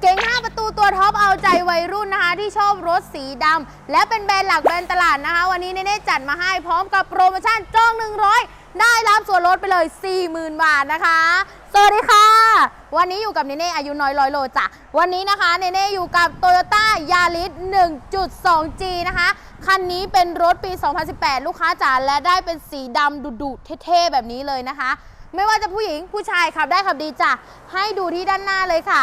เก๋ง5ประตูตัวท็อปเอาใจวัยรุ่นนะคะ ที่ชอบรถสีดำและเป็นแบรนด์หลักแบรนด์ตลาดนะคะ วันนี้เน่ๆจัดมาให้พร้อมกับโปรโมชั่นจอง 100 ได้รับส่วนลดไปเลย 40,000 บาทนะคะ สวัสดีค่ะ วันนี้อยู่กับเนเน่อายุน้อยร้อยโลจ้ะวันนี้นะคะเนเน่อยู่กับ Toyota Yaris 1.2G นะคะคันนี้เป็นรถปี 2018 ลูกค้าจ๋าและได้เป็นสีดำดุๆเท่ๆแบบนี้เลยนะคะ ไม่ว่าจะผู้หญิงผู้ชายขับได้ขับดีจ้ะ ให้ดูที่ด้านหน้าเลยค่ะ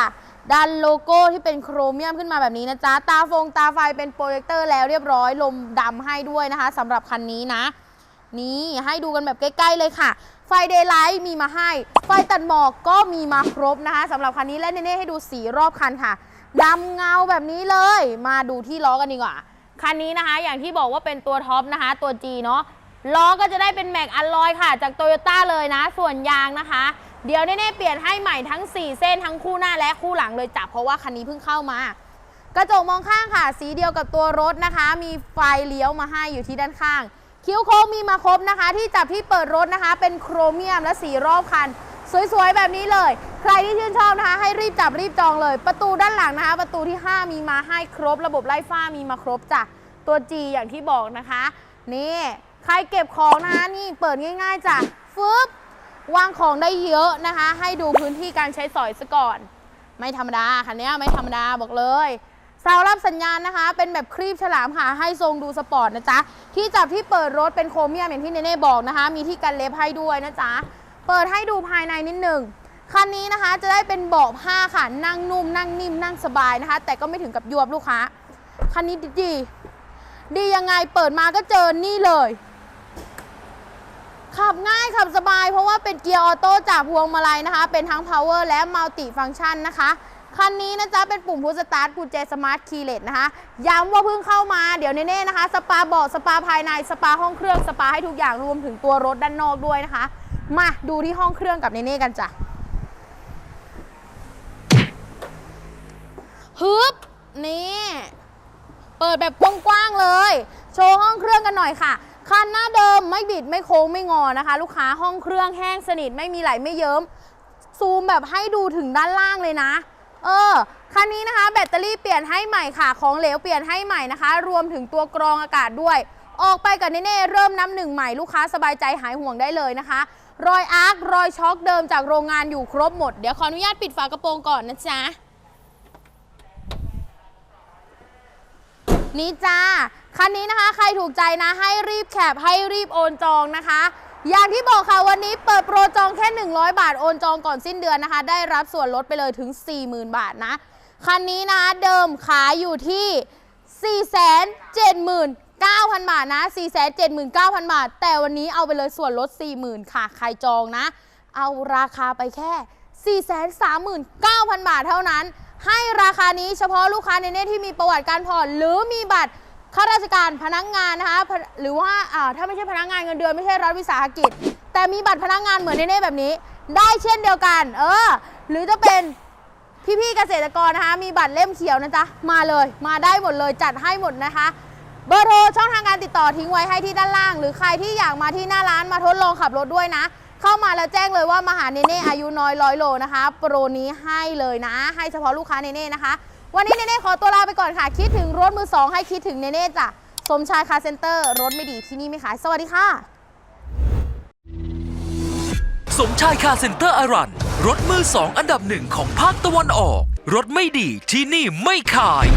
ดันโลโก้ที่เป็นโครเมียมขึ้นมาแบบนี้นะจ๊ะ ตาฟงตาไฟเป็นโปรเจคเตอร์แล้วเรียบร้อย ลมดำให้ด้วยนะคะสำหรับคันนี้นะ นี่ให้ดูกันแบบใกล้ ๆ เลยค่ะ ไฟเดย์ไลท์มีมาให้ ไฟตัดหมอกก็มีมาครบนะคะสำหรับคันนี้และเน่ๆให้ดูสีรอบคันค่ะดำเงาแบบนี้เลย มาดูที่ล้อกันดีกว่า คันนี้นะคะ อย่างที่บอกว่าเป็นตัวท็อปนะคะ ตัว G เนาะ ล้อก็จะได้เป็นแม็กอัลลอยค่ะ จากโตโยต้าเลยนะ ส่วนยางนะคะ เดี๋ยวเน่ๆเปลี่ยนให้ใหม่ทั้ง 4 เส้นทั้งคู่หน้าและคู่หลังเลยจ้ะเพราะว่าคันนี้เพิ่งเข้ามากระจกมองข้างค่ะ สีเดียวกับตัวรถนะคะ มีไฟเลี้ยวมาให้อยู่ที่ด้านข้าง คิ้วโค้งมีมาครบนะคะ ที่จับที่เปิดรถนะคะ เป็นโครเมียมและสีรอบคัน สวยๆ แบบนี้เลย ใครที่ชื่นชอบนะคะ ให้รีบจับรีบจองเลย ประตูด้านหลังนะคะ ประตูที่ 5 มีมาให้ครบ ระบบไล่ฟ้ามีมาครบจ้ะตัว G อย่างที่บอกนะคะ นี่ ใครเก็บของนะคะนี่เปิดง่าย ๆจ้ะฟึบวางของได้เยอะนะคะ ให้ดูพื้นที่การใช้สอยซะก่อน ไม่ธรรมดาคันนี้ไม่ธรรมดาบอกเลยเสารับสัญญาณนะคะ เป็นแบบครีบฉลามค่ะให้ทรงดูสปอร์ตนะจ๊ะที่จับที่เปิดรถเป็นโครเมียมอย่างที่เนเน่บอกนะคะ มีที่กันเล็บให้ด้วยนะจ๊ะเปิดให้ดูภายในนิดหนึ่งคันนี้นะคะจะได้เป็นเบาะผ้าค่ะนั่งนุ่ม นั่งนิ่มนั่งสบายนะคะ แต่ก็ไม่ถึงกับยวบลูกค้าคันนี้ดีดียังไงเปิดมาก็เจอนี่เลย ขับง่ายขับสบายเพราะว่าเป็นเกียร์ออโต้จากพวงมาลัยนะคะ เป็นทั้ง power และ multi function นะคะคันนี้นะจ๊ะเป็นปุ่มพุชสตาร์ทกุญแจสมาร์ทคีย์เลสนะคะ ย้ำว่าเพิ่งเข้ามาเดี๋ยวเน่ๆนะคะ สปาเบาะสปาภายในสปาห้องเครื่องสปาให้ทุกอย่างรวมถึงตัวรถด้านนอกด้วยนะคะ มาดูที่ห้องเครื่องกับเน่ๆกันจ้ะฮึบนี่ เปิดแบบกว้างๆเลย โชว์ห้องเครื่องกันหน่อยค่ะ คันหน้าเดิมไม่บิดไม่โค้งไม่งอนะคะ ลูกค้าห้องเครื่องแห้งสนิทไม่มีไหลไม่เยิ้มซูมแบบให้ดูถึงด้านล่างเลยนะ เออ คันนี้นะคะ แบตเตอรี่เปลี่ยนให้ใหม่ค่ะ ของเหลวเปลี่ยนให้ใหม่นะคะ รวมถึงตัวกรองอากาศด้วย ออกไปกับเน่เริ่มน้ำหนึ่งใหม่ลูกค้าสบายใจหายห่วงได้เลยนะคะ รอยอาร์ครอยช็อคเดิมจากโรงงานอยู่ครบหมด เดี๋ยวขออนุญาตปิดฝากระโปรงก่อนนะจ๊ะ นี่จ้า คันนี้นะคะใครถูกใจนะให้รีบแคปให้รีบโอนจองนะคะ อย่างที่บอกค่ะวันนี้เปิดโปรจองแค่ 100 บาทโอนจองก่อนสิ้นเดือนนะคะ ได้รับส่วนลดไปเลยถึง 40,000 บาทนะ คันนี้นะเดิมขายอยู่ที่ 479,000 บาทนะ 479,000 บาท แต่วันนี้เอาไปเลยส่วนลด 40,000 ค่ะ ใครจองนะ เอาราคาไปแค่ 439,000 บาทเท่านั้น ให้ราคานี้เฉพาะลูกค้าในเน็ตที่มีประวัติการผ่อน หรือมีบัตรข้าราชการพนักงานนะคะหรือว่าถ้าไม่ใช่พนักงานเงินเดือนไม่ใช่รัฐวิสาหกิจ แต่มีบัตรพนักงานเหมือนเน่แบบนี้ ได้เช่นเดียวกัน เออ หรือจะเป็นพี่ๆเกษตรกรนะคะ มีบัตรเล่มเขียวนะจ๊ะมาเลย มาได้หมดเลยจัดให้หมดนะคะเบอร์โทรช่องทางการติดต่อทิ้งไว้ให้ที่ด้านล่าง หรือใครที่อยากมาที่หน้าร้านมาทดลองขับรถด้วยนะ เข้ามาแล้วแจ้งเลยว่ามาหาเนเน่อายุน้อยร้อยโลนะคะ โปรนี้ให้เลยนะ ให้เฉพาะลูกค้าเนเน่นะคะ วันนี้เนเน่ขอตัวลาไปก่อนค่ะ คิดถึงรถมือสองให้คิดถึงเนเน่จ้ะสมชายคาเซ็นเตอร์รถไม่ดีที่นี่ไม่ขาย สวัสดีค่ะ สมชายคาเซ็นเตอร์อารัน รถมือสองอันดับหนึ่งของภาคตะวันออก รถไม่ดีที่นี่ไม่ขาย